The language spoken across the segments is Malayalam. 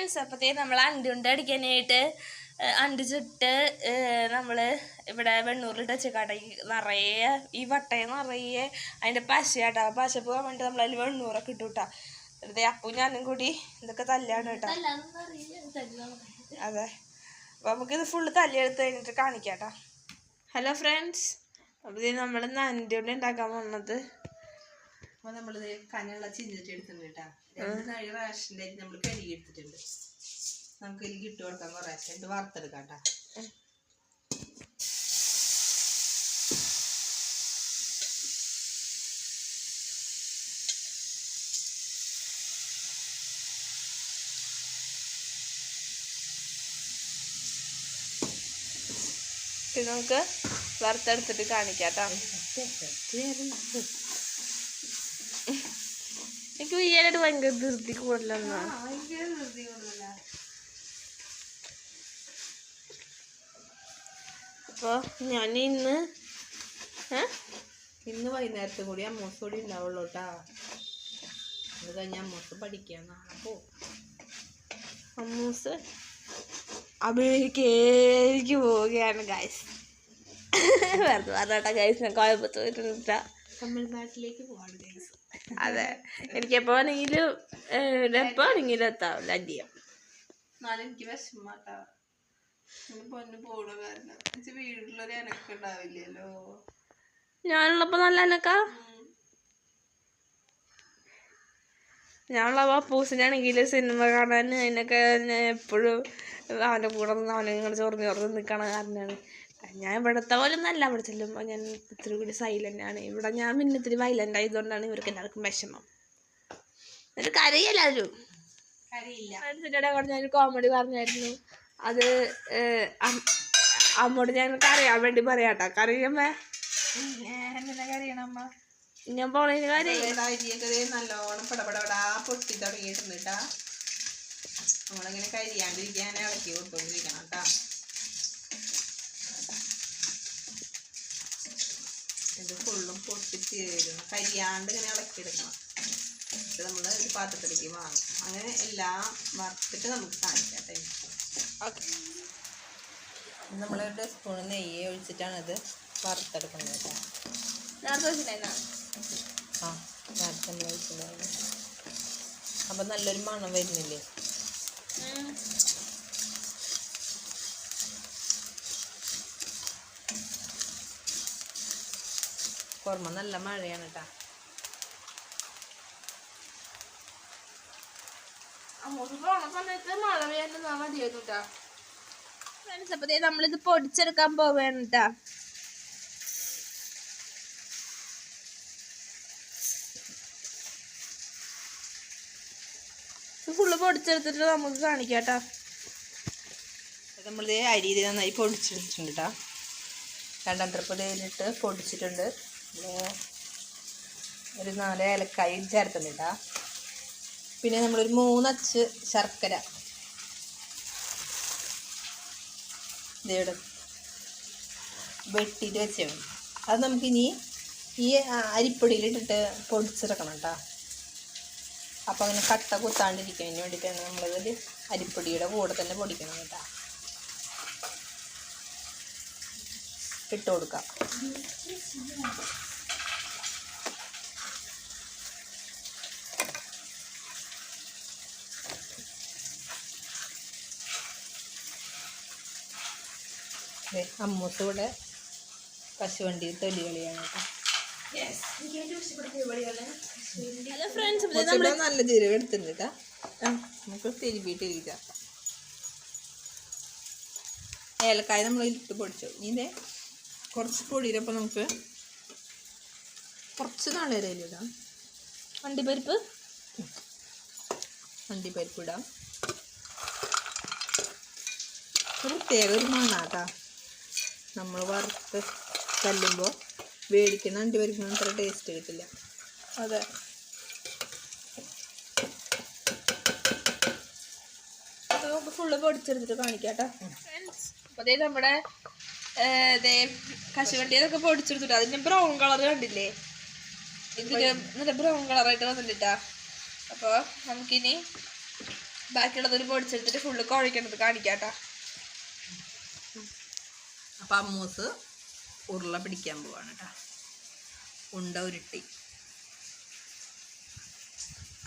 ഫ്രണ്ട്സ് അപ്പോഴത്തേ നമ്മൾ അണ്ടി അടിക്കാനായിട്ട് ഏഹ്, അണ്ടി ചുട്ട് നമ്മൾ ഇവിടെ വെണ്ണൂറിലിട്ട് വെച്ചേക്കാട്ടെ. ഈ നിറയെ ഈ വട്ടയെ നിറയെ അതിന്റെ പശയാട്ടാ. പശ പോകാൻ വേണ്ടി അതിൽ വെണ്ണൂറൊക്കെ ഇട്ടു കേട്ടാ വെറുതെ അപ്പും ഞാനും കൂടി ഇതൊക്കെ തല്ലാണ് കേട്ടോ അതെ. അപ്പോൾ നമുക്കിത് ഫുള്ള് തല്ലിയെടുത്ത് കഴിഞ്ഞിട്ട് കാണിക്കാട്ടാ. ഹലോ ഫ്രണ്ട്സ് അപ്പോൾ നമ്മൾ അണ്ടിയുണ്ട ഉണ്ടാക്കാൻ പോകുന്നത് അപ്പൊ നമ്മളിത് കനുള്ള ചിന്നിട്ട് എടുത്തിട്ടുണ്ട് കേട്ടാ. രണ്ട് നാഴി റേഷന്റെ അരി നമ്മൾ കഴുകി എടുത്തിട്ടുണ്ട്. നമുക്ക് ഇതിൽ ഇട്ട് കൊടുക്കാം കൊറേ ഇത് വറുത്തെടുക്കാം കേട്ടാ. നമുക്ക് വറുത്തെടുത്തിട്ട് കാണിക്കാട്ടോ എനിക്ക് ചെയ്യാനായിട്ട് ഭയങ്കര ധൃതി കൂടുതലെന്നാ അപ്പോൾ ഞാൻ ഇന്ന്? ഇന്ന് വൈകുന്നേരത്തും കൂടി അമ്മൂസ് കൂടി ഉണ്ടാവുള്ളൂ കേട്ടാ അത് കഴിഞ്ഞ് അമ്മൂസ് പഠിക്കാൻ നാളെ പോവും അമ്മൂസ് അമേരിക്കയിലേക്ക് പോവുകയാണ് ഗൈസ് വെറുതെ പറഞ്ഞാട്ടാ ഗൈസ് ഞാൻ കോയമ്പത്തൂർ പോയിട്ടാ തമിഴ്നാട്ടിലേക്ക് പോവാണ് ഗൈസ് അതെ. എനിക്ക് എപ്പോ വേണമെങ്കിലും എപ്പോ വേണമെങ്കിലും എത്താവില്ല എന്നാലും എനിക്ക് വിഷമാട്ടാ പൊന്നു പോണ കാരണം. എന്നുവെച്ചാ വീട്ടിലൊരു എനക്ക് ഉണ്ടാവില്ലല്ലോ. ഞാനുള്ളപ്പോ നല്ല എനക്കാ? ഞാനുള്ള പൂസിനാണെങ്കിൽ സിനിമ കാണാൻ അതിനൊക്കെ എപ്പോഴും അവന്റെ കൂടെ നിന്ന് അവനെ ഇങ്ങനെ ചൊറിഞ്ഞ് ചൊറിഞ്ഞ് നിൽക്കണ കാരണമാണ്. ഞാൻ ഇവിടുത്തെ പോലെ നല്ല അവിടെ ചെല്ലുമ്പോൾ ഞാൻ ഇത്തിരി കൂടി സൈലന്റ് ആണ്. ഇവിടെ ഞാൻ പിന്നെ ഇത്തിരി വൈലന്റ് ആയതുകൊണ്ടാണ് ഇവർക്ക് എല്ലാവർക്കും വിഷമം. എന്നിട്ട് കരിയില്ല ഫ്രണ്ട്സിന്റെ കൂടെ ഞാൻ കോമഡി പറഞ്ഞായിരുന്നു. അത് അമ്മോട് ഞാൻ കരയാൻ വേണ്ടി പറയാട്ടോ. കറിയണമ്മ ഞാൻ പോണതിന് കാര്യം? അരിയൊക്കെ നല്ലോണം പടപടപടാ പൊട്ടി തുടങ്ങിയിട്ടുണ്ട് കേട്ടാ നമ്മളിങ്ങനെ കരിയാണ്ടിരിക്കാൻ ഇളക്കി കൊടുത്തോണ്ടിരിക്കണം കേട്ടാ ഇത് ഫുള്ളും പൊട്ടിച്ചേരുന്നു കരിയാണ്ട് ഇങ്ങനെ ഇളക്കിയെടുക്കണം. ഇത് നമ്മൾ ഒരു പാത്രത്തിലേക്ക് വാങ്ങും. അങ്ങനെ എല്ലാം വറുത്തിട്ട് നമുക്ക് കാണിക്കാം ഓക്കെ. നമ്മൾ ഒരു സ്പൂൺ നെയ്യ് ഒഴിച്ചിട്ടാണ് ഇത് വറുത്തെടുക്കുന്നത് കേട്ടോ നേരത്തെ? ആ നേരത്തെ നമ്മൾ ഒഴിച്ചിട്ടുണ്ടായിരുന്നു അപ്പം നല്ലൊരു മണം വരുന്നില്ലേ? ഉം. പുറമെ നല്ല മഴയാണ് കേട്ടോ അങ്ങോട്ട് പോണ സമയത്ത് മഴ പെയ്യാൻ മതിയായിരുന്നു കേട്ടാ ഫ്രണ്ട്സ് നമ്മളിത് പൊടിച്ചെടുക്കാൻ പോവുകയാണ് കേട്ടാ ഫുള്ള് പൊടിച്ചെടുത്തിട്ട് നമുക്ക് കാണിക്കാം കേട്ടാ നമ്മളിത് അരി നന്നായി പൊടിച്ചെടുത്തിട്ടുണ്ട് കേട്ടാ രണ്ടാം ട്രിപ്പ് ഇതിലിട്ട് പൊടിച്ചിട്ടുണ്ട്. ഒരു നാല് ഏലക്കായി ചേർത്തുന്നുണ്ട പിന്നെ നമ്മളൊരു മൂന്നച്ച് ശർക്കര. ഇതേടെ വെട്ടിയിട്ട് വെച്ചേ അത് നമുക്കിനി ഈ അരിപ്പൊടിയിലിട്ടിട്ട് പൊടിച്ചെടുക്കണം കേട്ടോ. അപ്പോൾ അങ്ങനെ കട്ട കുത്താണ്ടിരിക്കുന്നതിന് വേണ്ടിയിട്ടാണ് നമ്മളിതിൽ അരിപ്പൊടിയുടെ കൂടെ തന്നെ പൊടിക്കണം കേട്ടോ. ഇട്ട് കൊടുക്കാം. ദേ, അമ്മൂസ് ഇവിടെ കശുവണ്ടി തൊലി കളിയാണ് ഹലോ ഫ്രണ്ട്സ് കേട്ടോ നല്ല ജീരകം എടുത്തിട്ടുണ്ട് നമുക്ക് തിരുമ്പിട്ട് ഇരിക്കാം ഏലക്കായ നമ്മൾ ഇട്ട് പൊടിച്ചു. ഇനി ഇതേ കുറച്ച് പൊടിയിലപ്പോൾ നമുക്ക് കുറച്ച് നാളേരയിലിടാം വണ്ടിപ്പരിപ്പ് വണ്ടിപ്പരിപ്പ് ഇടാം. ഒരു പ്രത്യേക ഒരു മണ്ണാട്ടാ നമ്മൾ വറുത്ത് തല്ലുമ്പോൾ വേടിക്കുന്ന വണ്ടിപ്പരിപ്പിന് അത്ര ടേസ്റ്റ് കിട്ടില്ല. അതെ. അത് നമുക്ക് ഫുള്ള് പൊടിച്ചെടുത്തിട്ട് കാണിക്കാം കേട്ടോ അപ്പോൾ ദേ നമ്മുടെ കശുവണ്ടിയൊക്കെ പൊടിച്ചെടുത്തിട്ട്. അതിന്റെ ബ്രൗൺ കളർ കണ്ടില്ലേ? ഇതിന് നല്ല ബ്രൗൺ കളറായിട്ട് വന്നിട്ടാ അപ്പോൾ നമുക്കിനി ബാക്കിയുള്ളതൊരു പൊടിച്ചെടുത്തിട്ട് ഫുള്ള് കുഴക്കണത് കാണിക്കാട്ടാ. അപ്പം അമ്മൂസ് ഉരുള പിടിക്കാൻ പോവാണ് കേട്ടോ ഉണ്ട ഉരുട്ടി.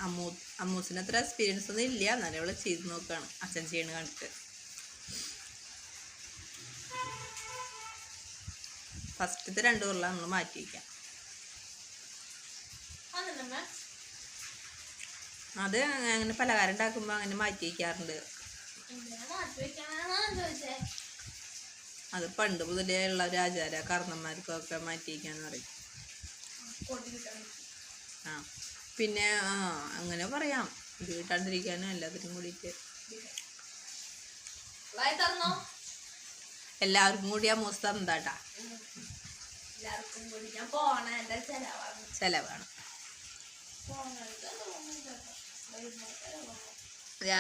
അമ്മൂ അമ്മൂസിന് അത്ര എക്സ്പീരിയൻസ് ഒന്നും ഇല്ല. എന്നാലും ഇവിടെ ചെയ്ത് നോക്കുകയാണ് അച്ഛൻ ചെയ്യണ കണ്ടിട്ട് ഫസ്റ്റത്തെ രണ്ട് ഉരുള നമ്മൾ മാറ്റി വയ്ക്കാം അത് അങ്ങനെ പലഹാരം ഉണ്ടാക്കുമ്പോൾ അങ്ങനെ മാറ്റി വയ്ക്കാറുണ്ട് അത് പണ്ട് മുതലേ ഉള്ള ഒരു ആചാര കാരണന്മാർക്കൊക്കെ മാറ്റി വയ്ക്കാന്ന് പറയും. ആ പിന്നെ ആ അങ്ങനെ പറയാം. ഇത് കിട്ടാണ്ടിരിക്കാനും എല്ലാത്തിനും കൂടിയിട്ട്. എല്ലാവർക്കും കൂടി ആ മൂസ് തന്നതാട്ടാ. എല്ലാവർക്കും കൂടി ഞാൻ പോണ. ചെലവാണ്? ചിലവാണ്.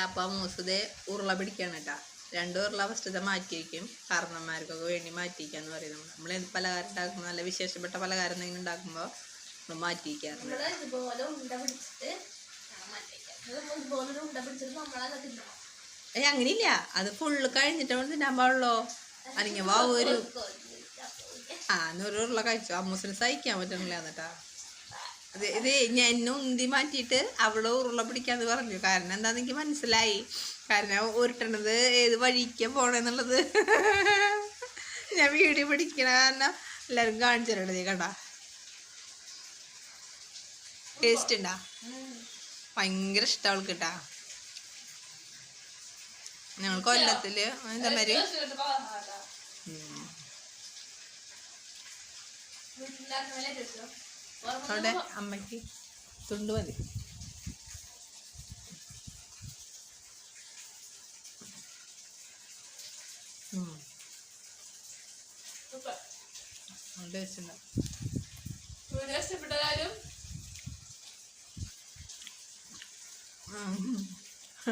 അപ്പം മൂസതേ ഉരുള പിടിക്കാണ് കേട്ടോ. രണ്ട് ഉരുള ഫസ്റ്റത്തെ മാറ്റി വയ്ക്കും കാരണന്മാർക്കൊക്കെ വേണ്ടി മാറ്റി വയ്ക്കാന്ന് പറയും നമ്മൾ നമ്മൾ എന്ത് പലഹാരം ഉണ്ടാക്കുമ്പോൾ നല്ല വിശേഷപ്പെട്ട പലഹാരം എന്തെങ്കിലും ഉണ്ടാക്കുമ്പോൾ നമ്മൾ മാറ്റി വയ്ക്കാറുണ്ട് നമ്മൾ ഇതുപോലെ ഉണ്ട പിടിച്ചിട്ട് ഞാൻ മാറ്റിക്കാം ഇതുപോലെ ഒരു ഉണ്ട പിടിച്ചിട്ട് നമ്മളത് തിന്നണം. ഏയ് അങ്ങനെയില്ല. അത് ഫുള്ള് കഴിഞ്ഞിട്ട് നമ്മൾ തിന്നാൻ പാടുള്ളൂ? അല്ലെങ്കിൽ വാ ഒരു ആ നൂറ് ഉരുള കഴിച്ചു. അമ്മൂസിന് സഹിക്കാൻ പറ്റണില്ല എന്നിട്ടാ. അത് ഇത് ഞാൻ എന്നെ ഉന്തി മാറ്റിയിട്ട് അവൾ ഉരുള പിടിക്കാന്ന് പറഞ്ഞു. കാരണം എന്താന്ന് എനിക്ക് മനസ്സിലായി. കാരണം ഉരുട്ടണത് ഏത് വഴിക്ക പോണെന്നുള്ളത്. ഞാൻ വീഡിയോ പിടിക്കണ കാരണം എല്ലാവരും കാണിച്ചു തരണത് കണ്ട? ടേസ്റ്റ് ഉണ്ടാ ഭയങ്കര ഇഷ്ടം അവൾക്ക് കിട്ടാ ഞങ്ങൾ കൊല്ലത്തിൽ എന്താ മാതിരി. അവിടെ അമ്മയ്ക്ക് തുണ്ട് മതി. ഇഷ്ടപ്പെട്ടതാരും.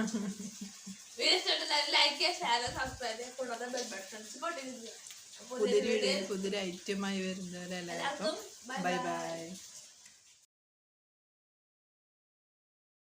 വീഡിയോ ഇഷ്ടപ്പെട്ടതാരും ലൈക്ക് ചെയ്യുക ഷെയർ സബ്സ്ക്രൈബ് ചെയ്യുക കൂടാതെ ബെൽ ബട്ടൺ സപ്പോർട്ട് ചെയ്യുക പുതിയൊരു വീഡിയോ പുതിയൊരു ഐറ്റമായി വരുന്നവരെല്ലാവർക്കും ബൈ. ബൈ.